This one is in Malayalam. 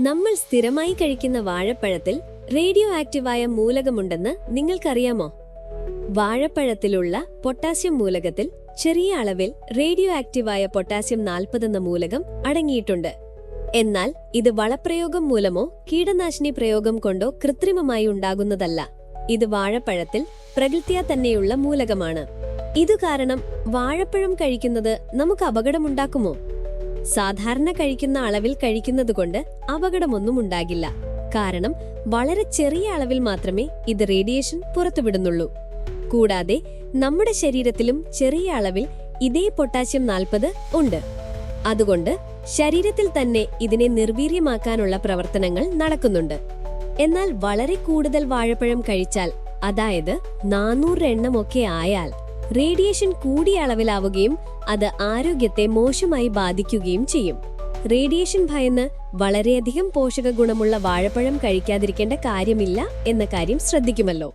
നമ്മൾ സ്ഥിരമായി കഴിക്കുന്ന വാഴപ്പഴത്തിൽ റേഡിയോ ആക്റ്റീവായ മൂലകമുണ്ടെന്ന് നിങ്ങൾക്കറിയാമോ? വാഴപ്പഴത്തിലുള്ള പൊട്ടാസ്യം മൂലകത്തിൽ ചെറിയ അളവിൽ റേഡിയോ ആക്റ്റീവായ പൊട്ടാസ്യം നാൽപ്പത് എന്ന മൂലകം അടങ്ങിയിട്ടുണ്ട്. എന്നാൽ ഇത് വളപ്രയോഗം മൂലമോ കീടനാശിനി പ്രയോഗം കൊണ്ടോ കൃത്രിമമായി ഉണ്ടാകുന്നതല്ല. ഇത് വാഴപ്പഴത്തിൽ പ്രകൃത്യാ തന്നെയുള്ള മൂലകമാണ്. ഇതു കാരണം വാഴപ്പഴം കഴിക്കുന്നത് നമുക്ക് അപകടമുണ്ടാക്കുമോ? സാധാരണ കഴിക്കുന്ന അളവിൽ കഴിക്കുന്നതുകൊണ്ട് അപകടമൊന്നും ഉണ്ടാകില്ല കാരണം വളരെ ചെറിയ അളവിൽ മാത്രമേ ഇത് റേഡിയേഷൻ പുറത്തുവിടുന്നുള്ളൂ. കൂടാതെ നമ്മുടെ ശരീരത്തിലും ചെറിയ അളവിൽ ഇതേ പൊട്ടാസ്യം നാൽപ്പത് ഉണ്ട്. അതുകൊണ്ട് ശരീരത്തിൽ തന്നെ ഇതിനെ നിർവീര്യമാക്കാനുള്ള പ്രവർത്തനങ്ങൾ നടക്കുന്നുണ്ട്. എന്നാൽ വളരെ കൂടുതൽ വാഴപ്പഴം കഴിച്ചാൽ അതായത് നാനൂറ് എണ്ണമൊക്കെ ആയാൽ റേഡിയേഷൻ കൂടിയ അളവിലാവുകയും അത് ആരോഗ്യത്തെ മോശമായി ബാധിക്കുകയും ചെയ്യും. റേഡിയേഷൻ ഭയന്ന് വളരെയധികം പോഷക ഗുണമുള്ള വാഴപ്പഴം കഴിക്കാതിരിക്കേണ്ട കാര്യമില്ല എന്ന കാര്യം ശ്രദ്ധിക്കുമല്ലോ.